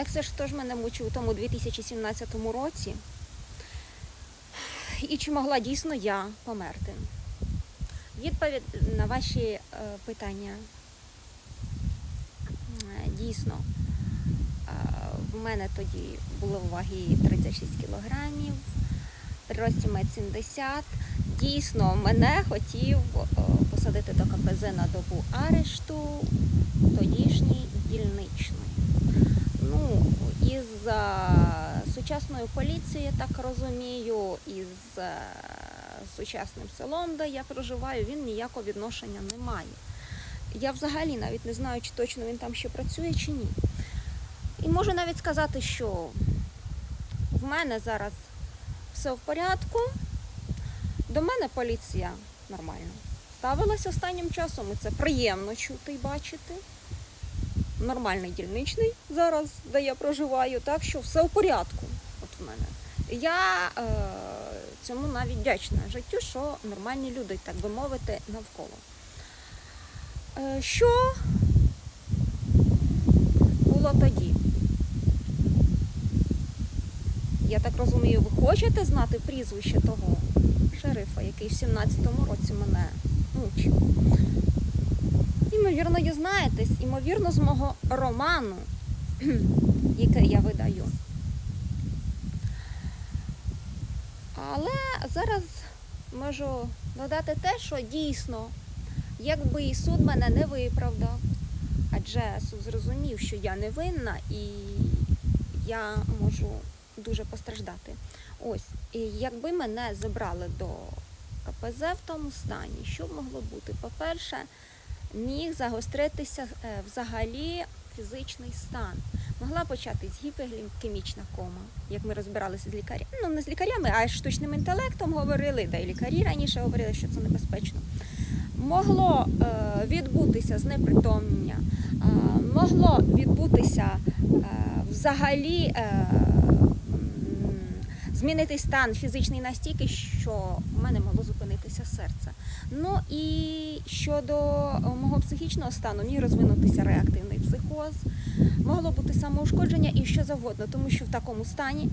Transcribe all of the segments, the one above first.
Так це ж хто ж мене мучив у тому 2017 році? І чи могла дійсно я померти? Відповідь на ваші е, питання. Е, Дійсно, е, в мене тоді було в вагі 36 кілограмів, при рості 1,70 м. Дійсно, мене хотів посадити до КПЗ на добу арешту тодішній дільничний. Ну, із сучасної поліції, я так розумію, із е, сучасним селом, де я проживаю, він ніякого відношення не має. Я взагалі навіть не знаю, чи точно він там ще працює, чи ні. І можу навіть сказати, що в мене зараз все в порядку. До мене поліція нормально ставилась останнім часом, і це приємно чути і бачити. Нормальний дільничний зараз, де я проживаю, так що все в порядку. От в мене. Я е, цьому навіть вдячна життю, що нормальні люди, так би мовити, навколо. Е, що було тоді? Я так розумію, ви хочете знати прізвище того шерифа, який в 17-му році мене мучив? Імовірно, дізнаєтесь, імовірно, з мого роману, який я видаю. Але зараз можу додати те, що дійсно, якби і суд мене не виправдав, адже суд зрозумів, що я не винна і я можу дуже постраждати. Ось, і якби мене забрали до КПЗ в тому стані, що могло бути? По-перше, міг загостритися е, взагалі фізичний стан. Могла початись гіперглікемічна кома, як ми розбиралися з лікарями. Ну, не з лікарями, а з штучним інтелектом говорили, да і лікарі раніше говорили, що це небезпечно. Могло е, відбутися знепритомнення, е, могло відбутися е, взагалі е, змінити стан фізичний настільки, що в мене могло зупинитися серце. Ну і щодо е, мого психічного стану, міг розвинутися реактивний психоз, могло бути самоушкодження і що завгодно, тому що в такому стані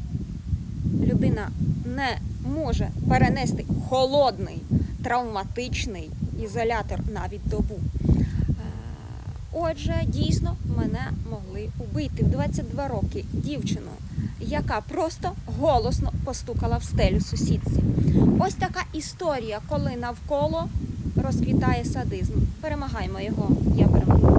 людина не може перенести холодний травматичний ізолятор навіть добу. Отже, дійсно мене могли убити в 22 роки дівчину, яка просто голосно постукала в стелю сусідці. Ось така історія, коли навколо розквітає садизм. Перемагаємо його, я перемагаю.